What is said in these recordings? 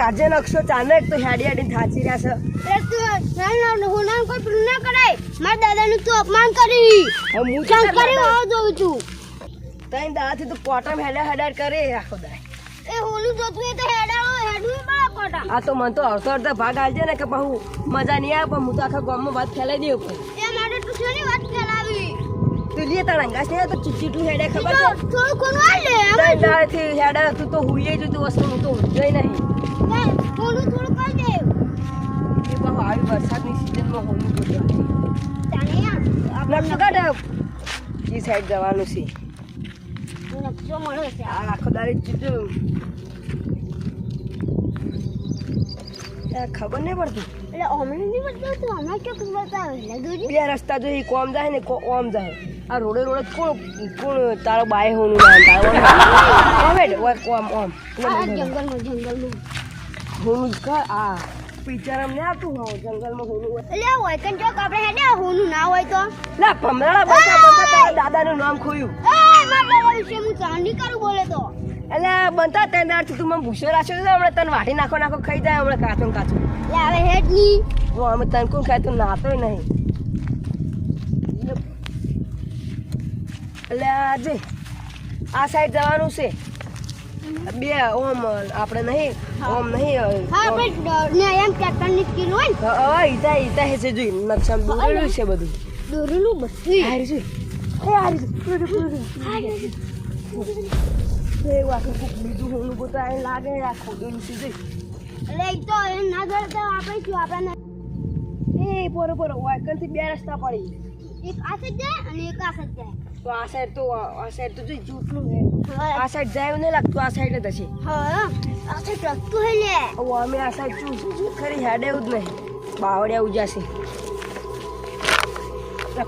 કાજે નકશો એક તો હેડી હેડી થાચી રહ્યા છે. એટલે તું હોનાનું કોઈ પેલું ના કરાય. મારા દાદાનું તું અપમાન કરી. હું કરી આવો જોઉં છું. તઈ દાદાથી તું કોટમ હેડા હેડા કરે આખો દાય એ હોલું જોતું એ તો બળા કોટા આ તો મને તો અડધો અડધો ભાગ આલજે ને કે બહુ મજા નહીં આવે પણ હું તો આખા ગામમાં વાત ફેલાઈ દઉં પણ એ માટે તું શેની વાત ફેલાવી? તું તારા અંગાસ નહીં તો ચીટલું હેડે ખબર છે? થોડું લે હેડે તું તો હુઈએ જ તું વસ્તુ હું તો ઊંઘ્યોય નહીં. થોડું કરી દે એ બહુ આવી વરસાદની સિઝનમાં હોલું બધું તાને યાર નકશો કાઢે એ સાઈડ જવાનું છે નકશો મળ્યો છે આ આખો દાડી ખબર નહીં પડતી એટલે હમણાં નહીં હમણાં બતાવે બે રસ્તા જો ઈ કોમ જાય ને કોમ જાય આ રોડે રોડે કોણ કોણ તારો બાય હોનું નામ તારો ઓમ ઓમ જંગલમાં. કા આ પિક્ચર અમને આવતું હોય જંગલમાં હોનું હોય. એટલે હોય કન ચોક આપણે હેડે હોનું ના હોય તો. લા ભમરાડા તારા દાદાનું નામ ખોયું. એ મારા દાદા વિશે હું ચાંદી કરું બોલે તો. એટલે બનતા દાડથી તું મને ભૂસો રાખ્યો તો હમણાં તને વાટી નાખો નાખો ખાઈ જાય હમણાં કાચું કાચું. એટલે હવે હેડની હું અમે તને કોણ ખાય તું નાતો નહીં. એટલે આજે આ સાઈડ જવાનું છે. બે ઓમ આપણે નહીં ઓમ નહીં હા પણ એમ ટ્રેક્ટરની. સ્કીલ હોય હા ઈતા ઈતા હે છે જોઈ નકશામાં દોરેલું છે બધું. દોરેલું બધું. હારી જોઈ એ હારી જોઈ પૂરું પૂરું એ વાકે કોક બીજું હોનું પોતા અહીં લાગે આ ખોદેલું છે જોઈ. એટલે એક તો એ ના જોડે તો આપણે શું આપણે એ પોરો પોરો વાયકનથી બે રસ્તા પડી. એક આ સાઈડ જાય અને એક આ સાઈડ જાય તો આ સાઈડ તો આ સાઈડ તો જો જૂઠું છે. આ સાઈડ જાય નહીં લાગતું આ સાઈડ જ હશે. હા આ સાઈડ રસ્તું હે લે. ઓ અમે આ સાઈડ શું શું ખરી હેડે જ નહીં. બાવળિયા ઉજાશે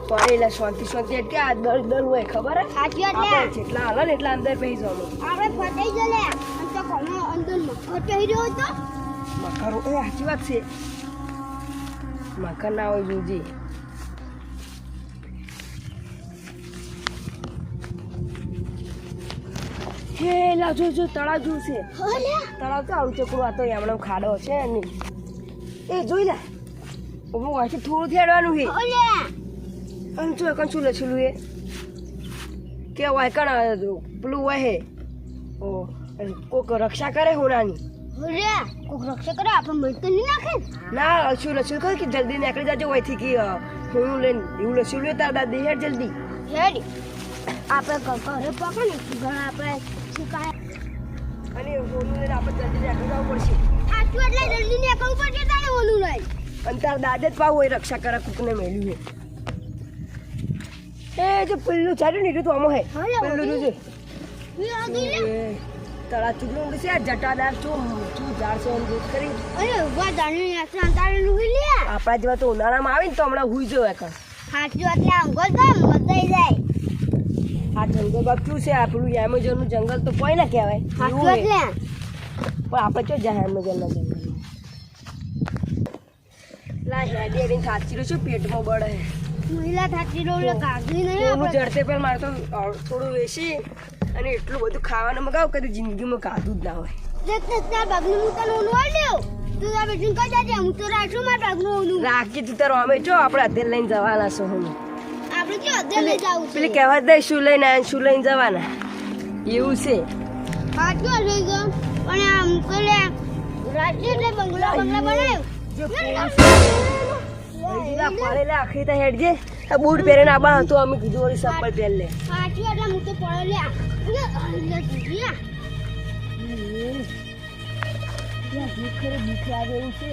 પડેલા શાંતિ શાંતિ એટલે આ દર દર હોય ખબર? હે સાચી વાત જેટલા હાલે ને એટલા અંદર બેસી જવાનું આપણે ફટાઈ જ લે. અને તો ઘણો અંદર થઈ રહ્યો તો મકર એ સાચી વાત છે. મકર ના હોય જોજી. હે લા જો જો તળાવ જોયું છે તળાવ તો આવું ચકડું આ તો એમણે ખાડો છે ને એ જોઈ લે. હું અહીંથી થોડું થેડવાનું છે. અને જો કણ શું લખેલું એ કે વાય કણ પેલું હોય હે ઓ કોક રક્ષા કરે હોનાની કોક રક્ષા કરે આપણે મરી તો નહીં નાખે ના? શું લખ્યું? કહે કે જલ્દી નીકળી જાજો અહીંથી કે હું લઈને એવું લખ્યું લે તાર દાદી હેડ જલ્દી. હેડ. આપણે ઘરે પકડ ને ઘણા આપણે શીખાય અને હોનું લઈને આપણે જલ્દી નીકળી જવું પડશે. સાચું એટલે જલ્દી નીકળવું પડશે તારે ઓલું લઈ. અને તાર દાદા પાવ હોય રક્ષા કરે કુકને મેલ્યું હે એ જો પેલું ચાલ્યું ને તું આમાં હે. પેલું. એ તળા ચૂકલું છે. આ જટાદાર છું છું ઝાડ છે દૂધ કરી. અરે ઊભા દાણી નાખી તારે લુહી લે. આપણા જેવા તો ઉનાળામાં આવે ને તો હમણાં હુઈ જવાય કર સાચું એટલે અંગો તો મજાઈ જાય. આ જંગલ બાપ શું છે આપણું એમેઝોનનું જંગલ તો કોઈ ના કહેવાય. પણ આપણે ચો જાય એમેઝોનના જંગલ લા હેડી હેડી ખાચી રહ્યું છું પેટમાં બળે મહિલા રહ્યો નહીં હું આપણે. ચડતે મારે તો થોડું વેચી અને એટલું બધું ખાવાનું મગાવ કદી જિંદગીમાં ખાધું જ ના હોય. તાર બાગનું હું તને તું તાર બેટીને કહી દેજે હું તો રાખશું મારા બાગનું ઓલું. રાખી તું તારો. અમે જો આપણે અત્યારે લઈને જવાના છો હું. પેલી કહેવત દે શું લઈને આયા શું લઈને જવાના. એવું છે. આખરી તો હેડજે આ બૂટ પહેરીને આબા હતો અમે કીધું ઓલી ચપ્પલ પહેર લે. બીક લાગે એવું છે.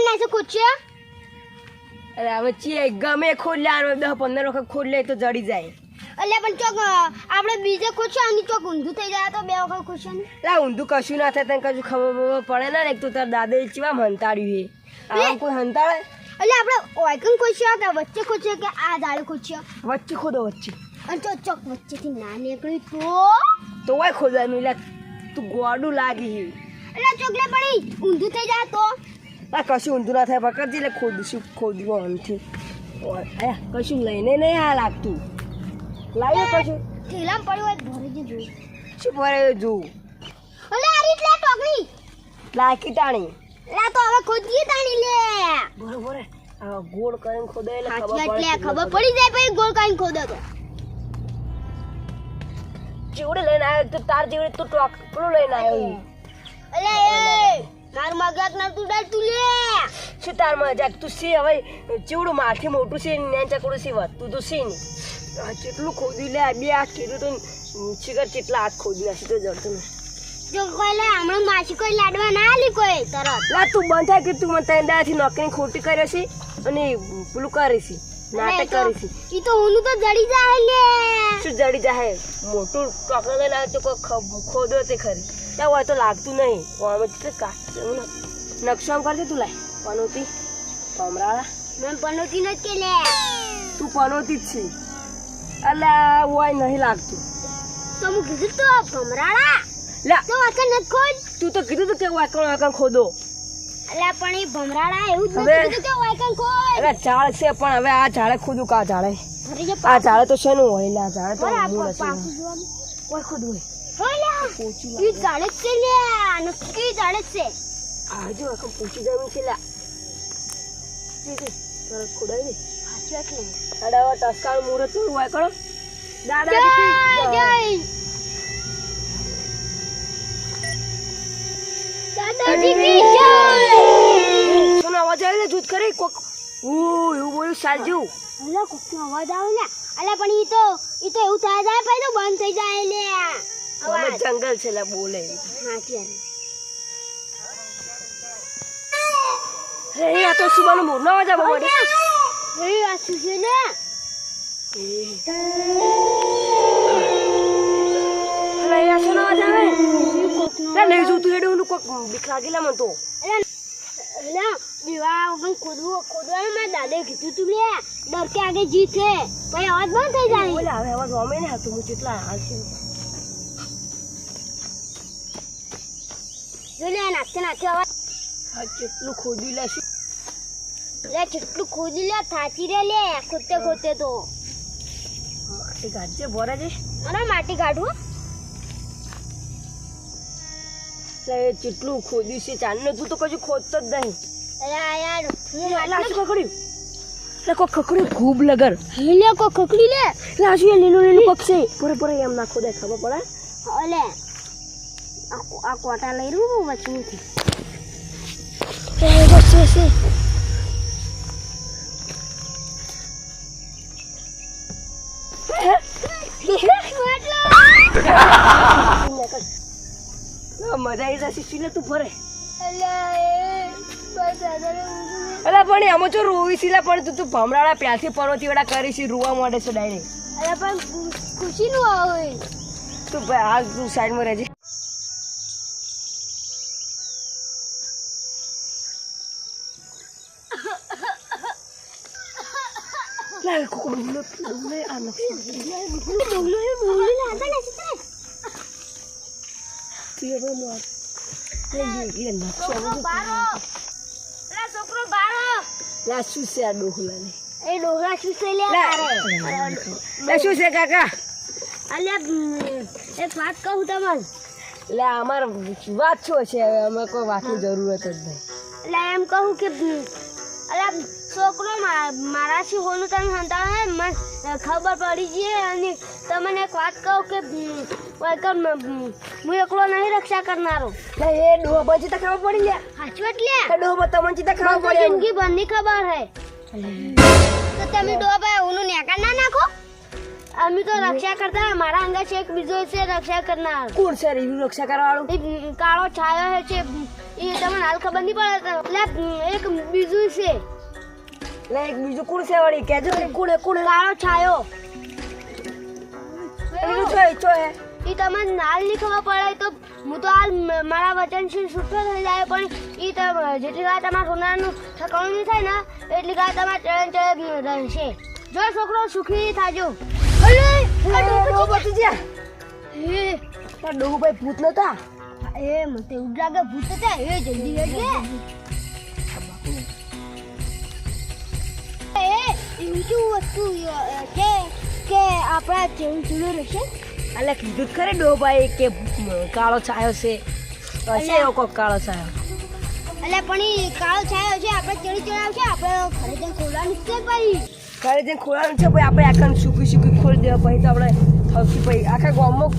ધાન નાખે કોચ્યા અરે હવે ચીએ ગમે ખોલ્યા આનો દસ પંદર વખત ખોલે તો જડી જાય. એટલે પણ ચોક આપણે બીજે ખોચ્યા અને ચોક ઊંધું થઈ જાય તો બે વખત ને? લા ઊંધું કશું ના થાય તને કશું ખબર પડે ના એક તો તાર દાદે ચીવા હંતાડ્યું હે આમ કોઈ હંતાડે? એટલે આપણે ઓયકન ખોચ્યા કે વચ્ચે ખોચ્યા કે આ દાડે ખોચ્યા વચ્ચે ખોદો વચ્ચે. અને તો ચોક વચ્ચેથી ના નીકળી તો. તો ઓય ખોદવાનું એટલે તું ગોડું લાગી એટલે ચોકલે પડી ઊંધું થઈ જાય તો? આ કશું ઊંધું ના થાય પકડજી એટલે ખોદીશું ખોદવું આમથી. કશું લઈને નહીં આ લાગતું. લાવ્યો કશું? થેલામાં પડ્યું હોય ભરી દીધું શું ભરે જોવું અલે આ રીત લે ટોકરી લાકી તાણી. લે તો હવે ખોદીએ તાણી લે. બરોબર ગોળ કરીને ખોદે એટલે ખબર પડે ખબર પડી જાય પછી ગોળ કરીને ખોદે તો. ચીવડે લઈને આવ્યો તો તાર જીવડે તું ટોક પેલું લઈને આવ્યો અલે એ. માર મગજ ના તું ડાલ તું લે. શું તાર મજાક તું સી હવે? ચીવડું મારથી મોટું છે ને ચકડું સી વાત તું તો સી ને. કેટલું ખોદી લે? બે હાથ કીધું તો શિખર કેટલા હાથ ખોદી નાખી તો જડતું જો કોઈ લે હમણાં માસી કોઈ લાડવા ના આલી કોઈ તરત. લા તું બંધ થાય કે તું મને દાડાથી નોકરી ખોટી કરે છે અને પેલું કરે છે નાટક કરે છે. ઈ તો હું તો જડી જાય લે. શું જડી જાય મોટું ટોકરો લઈને આવે તો કોઈ ખોદો તે ખરી. ત્યાં હોય તો લાગતું નહીં. અમે નકશો આમ કરજે તું લાય. પનોતી. કમરાળા. મેં પનોતી નથી કે લે. તું પનોતી જ છે. અલ્યા હોય નહીં લાગતું. તો હું કીધું તો ભમરાળા લે. તો વાકણ નથી ખોદ તું તો કીધું તો કે વાકણ વાકણ ખોદો. અલ્યા પણ એ ભમરાળા એવું જ નથી કીધું કે વાકણ ખોદ અરે ઝાડ છે પણ હવે આ ઝાડે ખોદું કા ઝાડે? આ ઝાડે તો શેનું હોય? લે ઝાડે તો મૂળ. જોવાનું. ઓય ખોદવું હોય પોચી ઈ જાડે છે લે નક્કી જાડે છે આ જો આખમ પૂછી છે લા. જી, જી, દે સાચી વાત ને. અડાવા ટસકાળ મુહૂર્તનું હોય કરો દાદા જય દાદાજી કી જય. શું અવાજ આવે જૂથ કરી? કોક ઓ એવું બોલ્યું સાલજુ. અલા કોકનો અવાજ આવે ને. અલા પણ ઈ તો ઈ તો એવું થાય જાય પછી તો બંધ થઈ જાય લે. અમે જંગલ છે લા બોલે. હે આ તો સુબાનો મોર નો અવાજ આવો વળી. એ આ સુજે ને? અરે આ શેનો અવાજ આવે? ઈ કોકનો જો તું હેડું કોક બીક લાગેલા મન તો. અલા દીવા વગર ખોદવું ખોદવાનું મારા દાદાએ કીધું તું લે. ડર કે આગે જીત છે. પછી અવાજ બંધ થઈ જાય. ઓલા હવે અવાજ અમે ને હતું હું કેટલા હાલ છે. જો લે કેટલું ખોદી લેશું લે જેટલું ખોદી લે થાચી રે લે ખોદતે તો માટી ગાજે ભરે જઈશ અરે માટી કાઢું લે કેટલું ખોદ્યું છે ચાંદને તું તો કશું ખોદતો જ નહીં અરે યાર હું લે કોઈ ખકડ્યું ખૂબ લગર લે કો ખકડી લે લા શું એ લીલું લીલું પક્ષે બરે એમ ના ખોદાય ખબર પડે અલે આ કોટા લઈ રહ્યું વચમાંથી છે. છે મજા આવી જશે શું તું ભરે અલા પણ એમાં જો રોવી પણ તું તું ભમરાડા પ્યાથી પર્વતી વાળા કરી છે રોવા માંડે છે ડાયરેક્ટ. પણ ખુશી નું આવે તું ભાઈ હાલ તું સાઈડમાં રહેજે. ને બારો લા, શું છે ડોગરા શું છે છે કાકા અલ્યા એક વાત કહું તમને એટલે અમાર વાત છે હવે અમે કોઈ વાતની જરૂરત જ નહીં એટલે એમ કહું કે અલે છોકરો મારાથી હોનું તમે સંતાડો મને ખબર પડી છે અને તમને એક વાત કહું કે હું એકલો નહીં રક્ષા કરનારો. એ પછી તો ખબર પડી લે સાચું એટલે? લે તમને ચિતા ખબર પડી જિંદગી ભરની ખબર હે. તો તમે ડોબા ઓનું નેકા ના નાખો? અમે તો રક્ષા કરતા મારા અંગા છે એક બીજો છે રક્ષા કરનાર. કોણ છે રીનું રક્ષા કરવાવાળું એ કાળો છાયો છે એ તમને હાલ ખબર નહીં પડે એટલે એક બીજું છે. લે એક બીજું કુણ છે વળી કેજો ને. કુણ કોણ? કાળો છાયો. એનું છો એ હે ઈ તમને નાલ નહીં ખબર પડે તો હું તો હાલ મારા વચનથી છૂટો થઈ જાય પણ ઈ તો જેટલી વાર તમારા સોનાનું ઠકાણું નહીં થાય ને એટલી વાર તમારે ચરણ ચરણ રહેશે. જો છોકરો સુખી થાજો. બચી ગયા. હે. ડોહુભાઈ ભૂત નતા. એ મને તો એવું લાગે ભૂત હતા એ જલ્દી હેડજે એ એવું વસ્તુ છે કે આપણા જેવું જૂનું રહેશે. એટલે કીધું જ ખરે ડોહુભાઈ કે કાળો છાયો છે. હશે એવો કોક કાળો છાયો. એટલે પણ એ કાળો છાયો છે આપણે ચડી ચડાવશે આપણે ઘરે જઈને ખોલવાનું છે ભાઈ. ઘરે જઈને ખોલવાનું છે ભાઈ આપણે આખા સૂકી સૂકી ખોલી દેવા પછી તો આપણે થશે ભાઈ આખા ગામમાં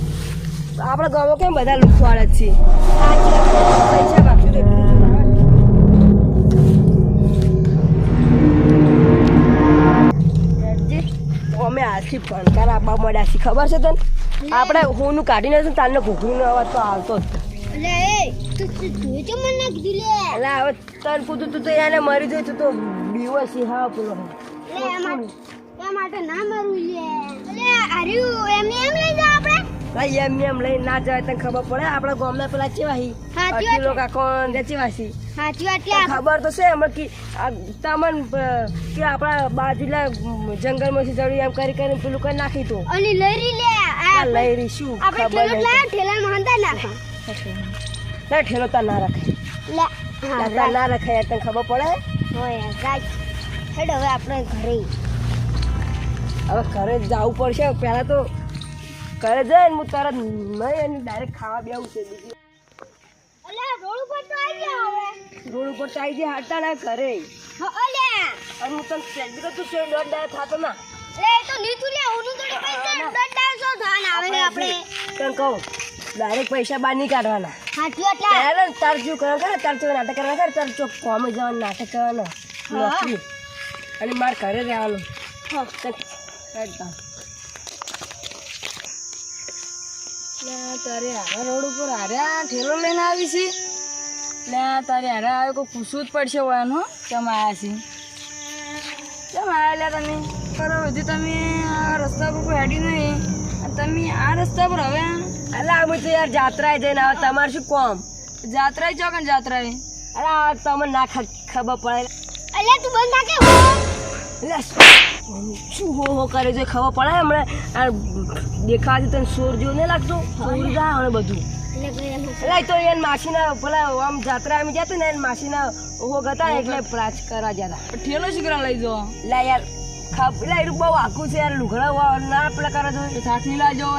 આપણા ગામમાં કેમ બધા લૂંટવાળા જ છે પૈસા બાકી આજથી ભણકાર આપવા મળ્યા છે ખબર છે તને? આપણે હું કાઢીને છે ને તારને ઘૂઘરીનો અવાજ તો આવતો જ. એટલે તું તું હવે તને પૂછું એને મરી જાય તું તો બીવો છે હા માટે ના મરવું એમ લઈ જાવ આપણે. ભાઈ એમ એમ લઈને ના જાય તને ખબર પડે? આપણા ગામના પેલા ચેવા હી અઢી લોકો આખો ને ચેવા છે સાચી વાત કે ખબર તો છે એમાં કે તમન કે આપણા બાજુલા જંગલમાંથી ચડ્યું એમ કરી કરીને પેલું કરી નાખી તો. અને લઈ લે. આ લઈ રહી શું? ખબર નહીં. નાખા ના ઠેલો તા ના રાખે. લે ના રાખે. યાર, તને ખબર પડે? હોય રાજ હેડ હવે આપણે ઘરે. હવે ઘરે જવું પડશે. પહેલા તો ઘરે જાય ને હું તરત નહીં અને ડાયરેક્ટ ખાવા બેવું છે બીજું. રોડ ઉપર તો આવી ગયા હવે. રોડ ઉપર ચાઈ જે હાટતા ના ઘરે. અને હું તને સેન્ડ તું દોઢ ડાય થાતો ના. લે તો નીતુ લે હું થોડી પૈસા દસ ડાળસો ધાન આવે આપણે તને કહું ડાયરેક્ટ પૈસા બહાર નહીં કાઢવાના. સાચી વાત લે પહેલા તાર જો કરો કરે નાટક કરવા કરે તાર જો કોમે જવાનું નાટક કરવાનું. નોકરી. અને માર ઘરે રહેવાનું. હા. ચાલ, હેડ તાર. તારે હારા રોડ ઉપર હાર્યા ઠેલો લઈને આવી છે. તારે હારા આવે કોઈ પૂછવું જ પડશે હો કેમ આવ્યા છે. કેમ આવ્યા લે તમે? કરો હજી તમે આ રસ્તા પર કોઈ હેડી નહીં. અને તમે આ રસ્તા પર હવે? અલા અમે તો યાર જાત્રાએ જઈને આવે તમારે શું કોમ? જાત્રાએ છો કે જાત્રાએ? અરે આ તમને ના ખબર પડે. અલે તું બંધ નાખે એટલે શું હો હો કરે છે ખબર પડે હમણાં? આ દેખાવાથી તને સોર જેવું નહીં લાગતું? સોર જાય હવે બધું. એટલે તો એને માસીના પેલા આમ જાત્રા અમે જતી ને એને માસીના ઓહો ગતા એટલે પ્રાચ કરવા જતા ઠેલો શીકરા લઈ જવા એટલે યાર ખપ એટલે બહુ આખું છે યાર લુગડા વા- ના પેલા કરે તો સાથી લાજો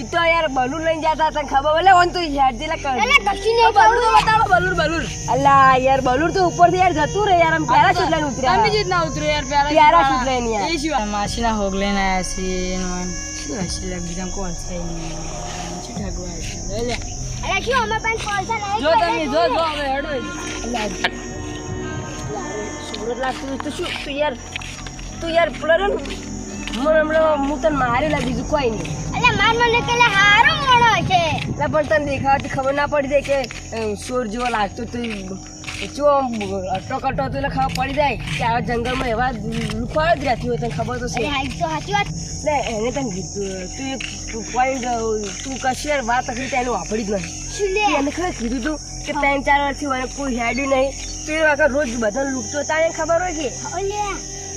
એ તો યાર બલૂન લઈને જતા તને ખબર એટલે ઓન તું યાર જેલા કર. એટલે કશી નહીં બલૂન તો બતાવો બલૂન બલૂન. અલ્લા યાર બલૂન તો ઉપરથી યાર જતું રે યાર આમ પેરા લઈને ઉતર્યા ના ઉતરો યાર પ્યારા પ્યારા સુટ લઈને યાર. એ શું હોગ લઈને આવ્યા છે એનું શું હશે લે બીજા કોણ છે શું ઠગવા છે લે. અલે શું અમે પણ પૈસા લઈ જો તમે જો જો હવે હેડો. અલ્લા સુરત લાગતું તો શું? તું યાર તું યાર પેલો રે ને, મને હમણાં હું તને મારેલા બીજું કોઈ નહીં. અલે માર મને કે હારો મોણો છે. એટલે પણ તને દેખાવાથી ખબર ના પડી જાય કે સોર જેવો લાગતો તું જો અટો કટો તો એટલે ખબર પડી જાય કે આ જંગલમાં એવા લુખવા જ રહેતી હોય તને ખબર તો છે. સાચી વાત. એને તને કીધું તું એક પોઈન્ટ તું કશી વાત કરી તેનું વાપરી જ લે? એને ખબર કીધું તું કે ત્રણ ચાર વર્ષથી મને કોઈ હેડ્યું નહીં. તો એ વખત રોજ બધા લૂંટતો તારે ખબર હોય કે?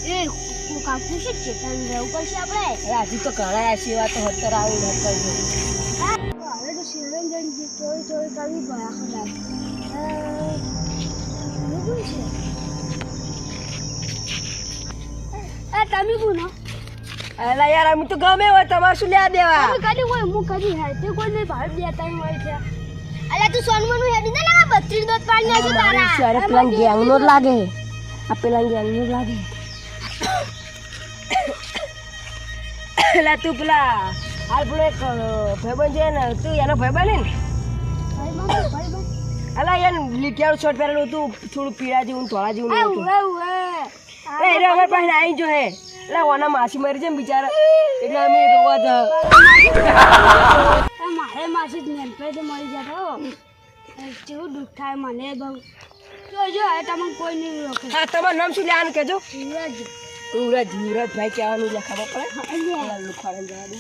એ કોક છે ચેતન રહેવું પડશે આપણે અરે તો ઘણા છે તો હત્તર આવું હત્તર જેવું. હવે તમે કોનો અલા યાર અમે તો ગમે હોય તમારે શું લેવા દેવા તમે કદી હું કદી હે તે કોઈ નહીં ભાઈ બે ત્રણ હોય છે અલે તું સોનમનું હેડી ને બત્રીસ દોત પાડી નાખ્યો તારા અરે પેલા ગેંગ નો લાગે આ પેલા ગેંગ નો લાગે એટલે તું પેલા હાલ પેલો એક ભાઈબંધ છે ને તું એનો ભાઈબંધ ને? અલા યાર લીટિયાળું શર્ટ પહેરેલું હતું થોડું પીળા જેવું ધોળા જેવું હતું. એ અમારી પાસે આવી જો હે. એટલે ઓના માસી મરી છે ને બિચારા. એટલે અમે રોવા જ મારે માસી મળી જતો કેવું દુઃખ થાય મને બહુ. જો જો હવે તમને કોઈ નહીં રોકે. હા તમારું નામ શું? લેવાનું કહેજો. યુવરાજ યુવરાજ ભાઈ કહેવાનું લે ખબર પડે? લુખાડે જવા દે